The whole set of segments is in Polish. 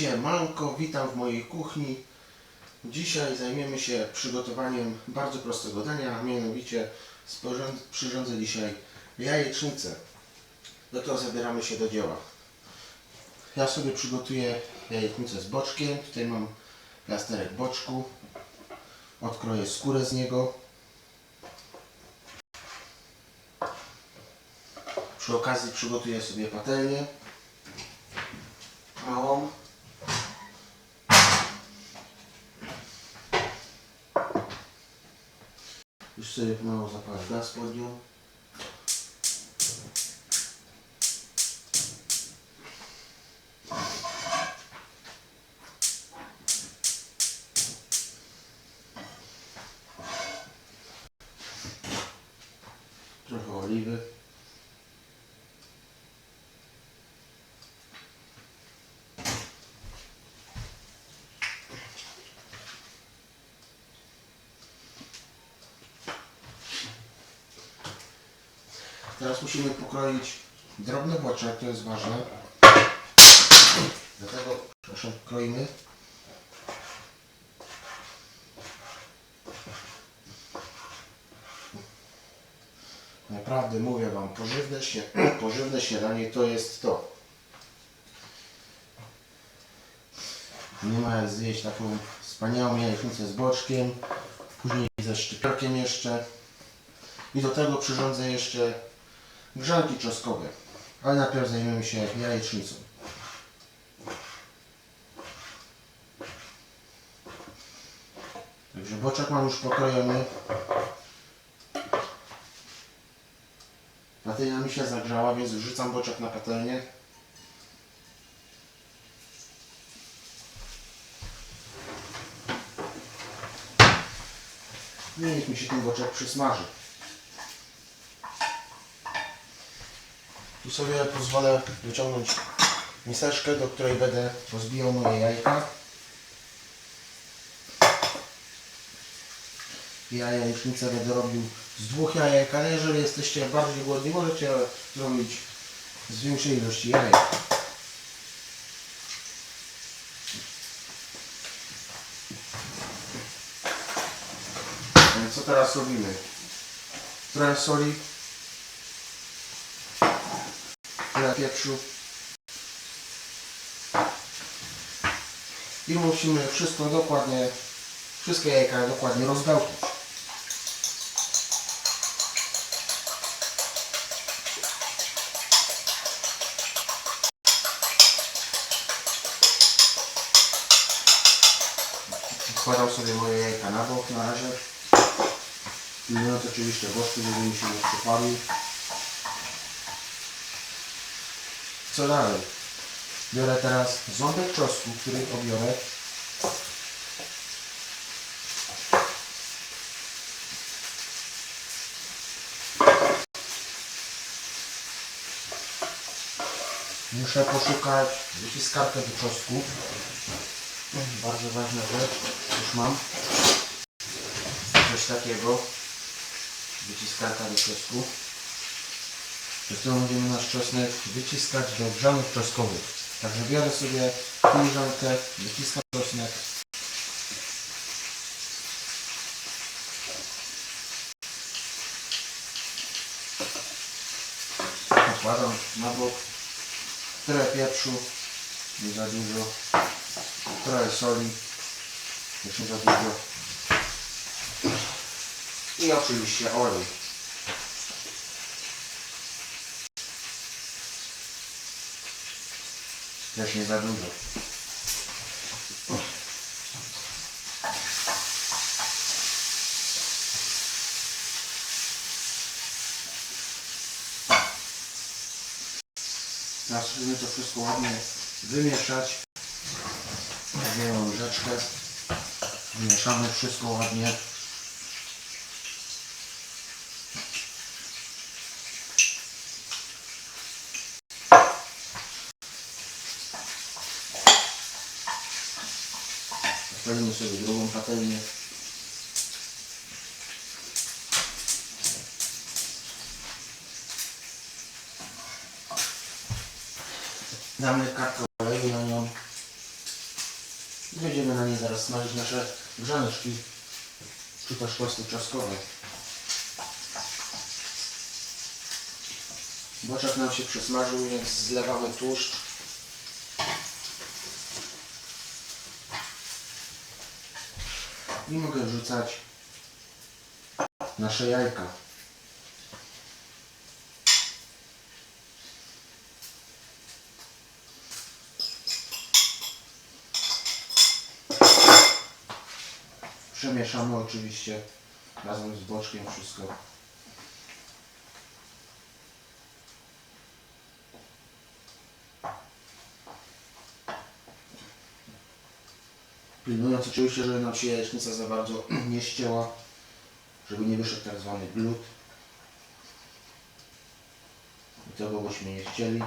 Siemanko, witam w mojej kuchni. Dzisiaj zajmiemy się przygotowaniem bardzo prostego dania, a mianowicie przyrządzę dzisiaj jajecznicę. No to zabieramy się do dzieła. Ja sobie przygotuję jajecznicę z boczkiem. Tutaj mam plasterek boczku. Odkroję skórę z niego. Przy okazji przygotuję sobie patelnię małą. Sobie mało zapalę gaz pod nią. Trochę oliwy. Teraz musimy pokroić drobny boczek, to jest ważne. Dlatego, proszę, kroimy. Naprawdę mówię Wam, pożywne, śnie, pożywne śniadanie to jest to. Nie ma jak zjeść taką wspaniałą jajecznicę z boczkiem, później ze szczypiorkiem jeszcze. I do tego przyrządzę jeszcze grzanki czosnkowe. Ale najpierw zajmiemy się jajecznicą. Także boczek mam już pokrojony. Patelnia mi się zagrzała, więc wrzucam boczek na patelnię. I niech mi się ten boczek przysmaży. Tu sobie pozwolę wyciągnąć miseczkę, do której będę rozbijał moje jajka. Ja jajecznicę będę robił z dwóch jajek, ale jeżeli jesteście bardziej głodni, możecie zrobić z większej ilości jajek. Więc co teraz robimy? Trochę soli, tyle pieprzu. I musimy wszystko dokładnie, wszystkie jajka dokładnie rozbełkać. Wkładam sobie moje jajka na bok na razie. Pilnując oczywiście gości, żeby mi się nie przypalił. Biorę teraz ząbek czosnku, który obiorę. Muszę poszukać wyciskarkę do czosnku. Bardzo ważna rzecz. Już mam. Coś takiego. Wyciskarka do czosnku. To będziemy nasz czosnek wyciskać do grzanów czosnkowych. Także biorę sobie filiżankę, wyciskam czosnek. Odkładam na bok. Trochę pieprzu, nie za dużo. Trochę soli, nie za dużo. I oczywiście olej. Też nie za dużo. Musimy to wszystko ładnie wymieszać. Weźmiemy łyżeczkę. Wymieszamy wszystko ładnie. Odpalimy sobie drugą patelnię. Damy kartkę oleju na nią. Będziemy na niej zaraz smażyć nasze grzaneczki, czy też tosty czosnkowe. Boczek nam się przesmażył, więc zlewamy tłuszcz. I mogę wrzucać nasze jajka. Przemieszamy oczywiście razem z boczkiem wszystko. Pilnując oczywiście, żeby nam się jajecznica za bardzo nie ścięła, żeby nie wyszedł tak zwany glut. I tego byśmy nie chcieli.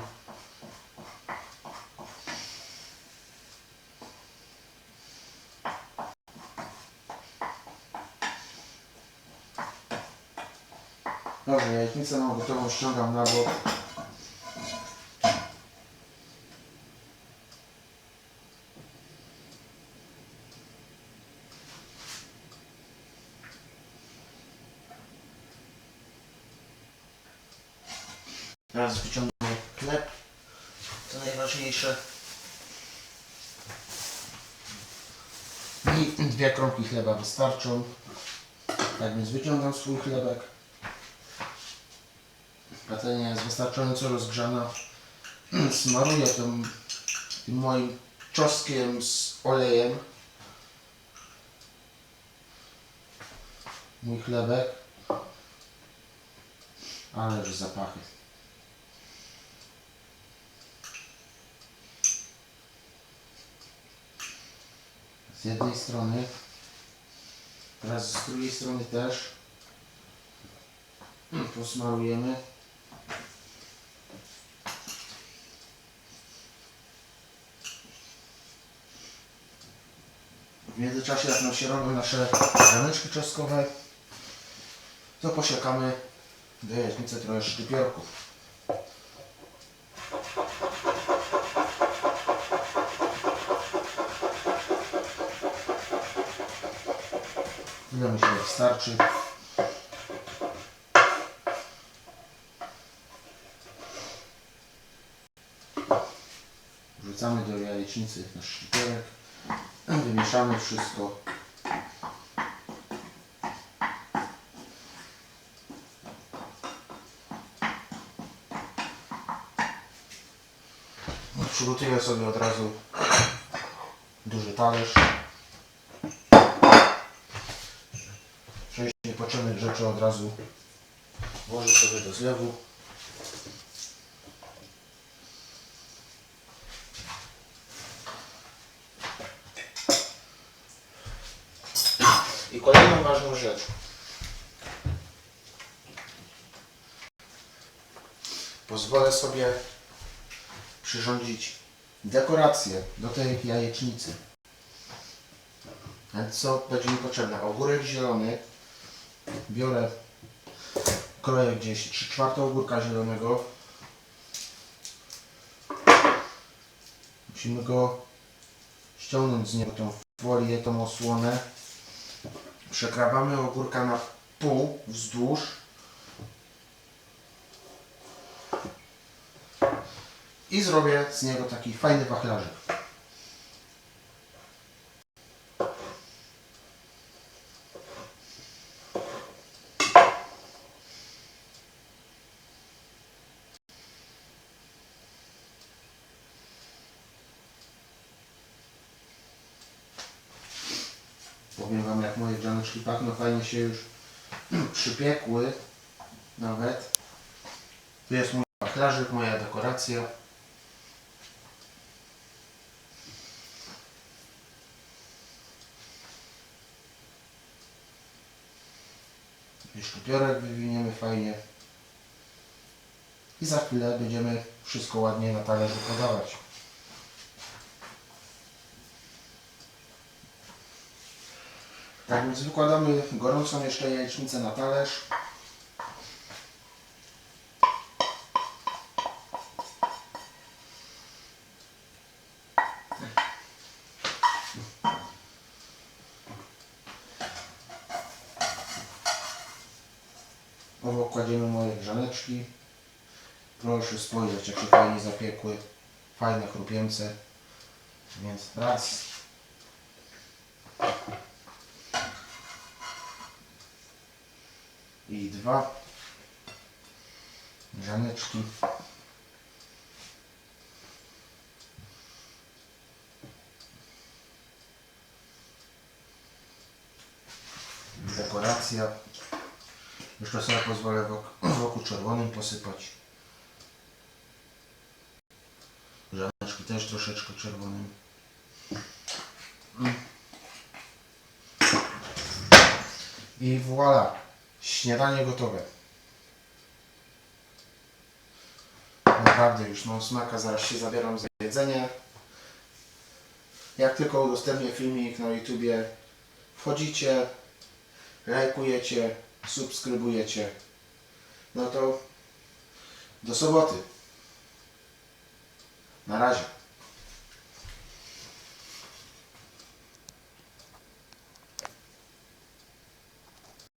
Dobrze, jajecznicę mam gotową, ściągam na bok. Teraz wyciągamy chleb, co najważniejsze. I dwie kromki chleba wystarczą. Tak więc wyciągam swój chlebek. Patelnia jest wystarczająco rozgrzana. Smaruję tym, tym moim czosnkiem z olejem. Mój chlebek. Ależ zapachy. Z jednej strony. Teraz z drugiej strony też. Posmarujemy. W międzyczasie, jak nam się robią nasze rameczki czosnkowe, to posiekamy do jajecznicy trochę szczypiorków. Że wystarczy. Wrzucamy do jajecznicy nasz szczypiorek. Wymieszamy wszystko. No, Przygotuję sobie od razu duży talerz. Rzeczy od razu włożę sobie do zlewu. I kolejną ważną rzecz. Pozwolę sobie przyrządzić dekorację do tej jajecznicy. A co będzie mi potrzebne? Ogórek zielony. Biorę, kroję gdzieś 3 czwarte ogórka zielonego. Musimy go ściągnąć z niego tą folię, tą osłonę. Przekrawamy ogórka na pół wzdłuż. I zrobię z niego taki fajny wachlarzyk. Powiem Wam, jak moje grzaneczki pachną, fajnie się już przypiekły nawet. Tu jest mój wachlarzyk, moja dekoracja. I sztupiorek wywiniemy fajnie. I za chwilę będziemy wszystko ładnie na talerzu podawać. Tak więc wykładamy gorącą jeszcze jajecznicę na talerz. Obok kładziemy moje grzaneczki. Proszę spojrzeć, jakie fajnie zapiekły. Fajne chrupięce. Więc raz, I dwa. Grzaneczki. Dekoracja. Jeszcze sobie pozwolę wok- wokół czerwonym posypać. Żaneczki też troszeczkę czerwonym. I voilà. Śniadanie gotowe. Naprawdę już mam smaka, zaraz się zabieram za jedzenie. Jak tylko udostępnię filmik na YouTubie, wchodzicie, lajkujecie, subskrybujecie. No to do soboty. Na razie.